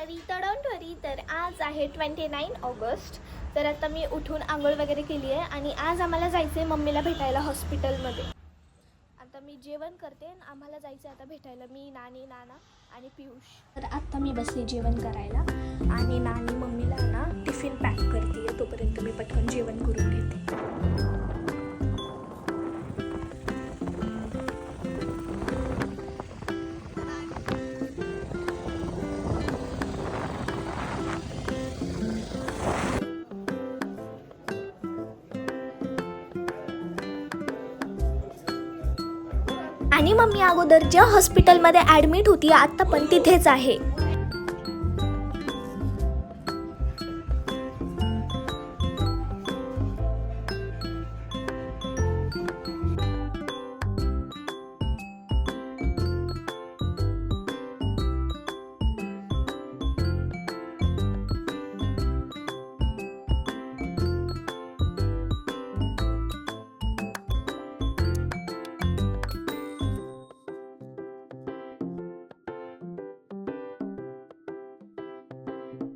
परी तडवंटोरी तर आज आहे ट्वेंटी नाईन ऑगस्ट. तर आता मी उठून आंघोळ वगैरे केली आहे आणि आज आम्हाला जायचं आहे मम्मीला भेटायला हॉस्पिटलमध्ये. आता मी जेवण करते आम्हाला जायचं आहे आता भेटायला मी नानी नाना आणि पियुष. तर आत्ता मी बसले जेवण करायला आणि नानी मम्मीला ना आणि मम्मी अगोदर ज्या हॉस्पिटलमध्ये ॲडमिट होती आत्ता पण तिथेच आहे.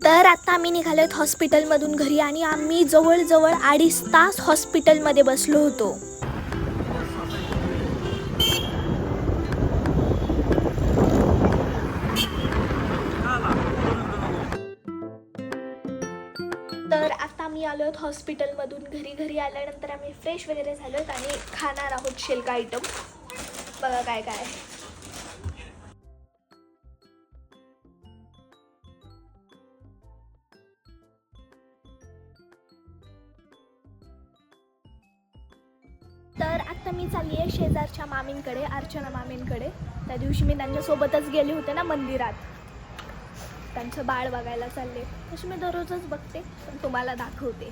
तर आता आम्ही निघालोत हॉस्पिटलमधून घरी आणि आम्ही जवळजवळ अडीच तास हॉस्पिटलमध्ये बसलो होतो. तर आता आम्ही आलो आहोत हॉस्पिटलमधून. घरी घरी आल्यानंतर आम्ही फ्रेश वगैरे झालो आणि खाणार आहोत शेल्का आयटम बघा काय काय आता मी चालली आहे शेजारच्या मामींकडे अर्चना मामींकडे. त्या दिवशी मी त्यांच्यासोबतच गेले होते ना मंदिरात. त्यांचं बाळ बघायला चालले. तशी मी दररोजच बघते पण तुम्हाला दाखवते.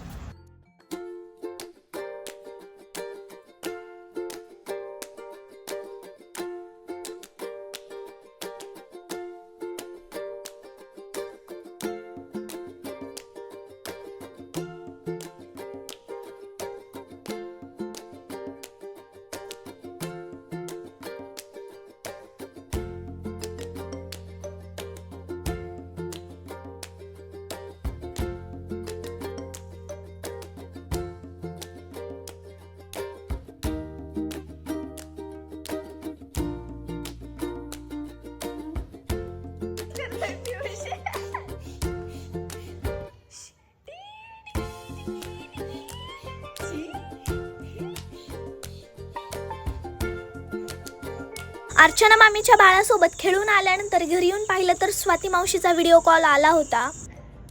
अर्चना मामीच्या बाळासोबत खेळून आल्यानंतर घरी येऊन पाहिलं तर स्वाती मावशीचा व्हिडिओ कॉल आला होता.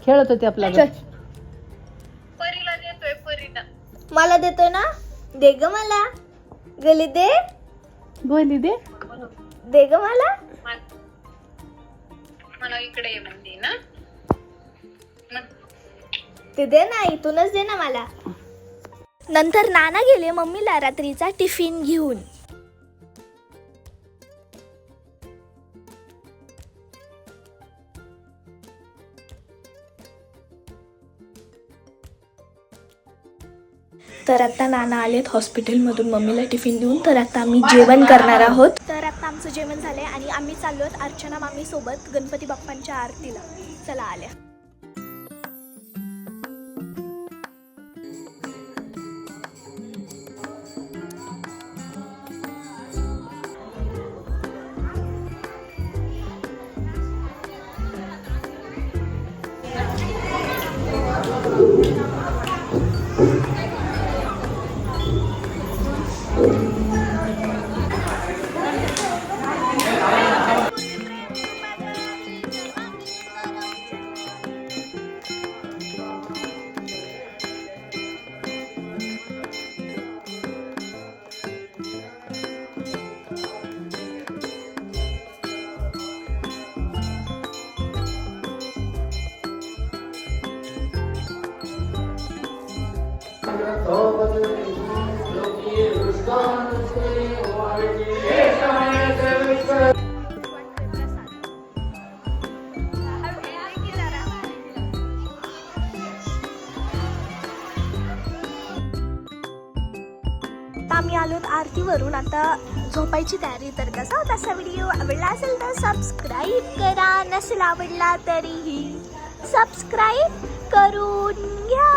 खेळत होते आपला परीला देतोय परीला. मला देतोय ना? दे ग मला. गली दे. बोली दे. दे ग मला. मला इकडे ये म्हणते ना. ते दे ना इथूनच दे ना मला. नंतर नाना गेले मम्मीला रात्रीचा टिफिन घेऊन. तर आता नाना आलेत हॉस्पिटलमधून. मम्मीला टिफिन देऊन. तर आता आम्ही जेवण करणार आहोत. तर आता आमचं जेवण झालंय आणि आम्ही चाललो आहोत अर्चना मामी सोबत गणपती बाप्पांच्या आरतीला. चला आल्या. आम्ही आलो आरतीवरून. आता झोपायची तयारी तर कसा होता असा व्हिडिओ आवडला असेल तर सबस्क्राईब करा. नसेल आवडला तरीही सबस्क्राईब करून घ्या.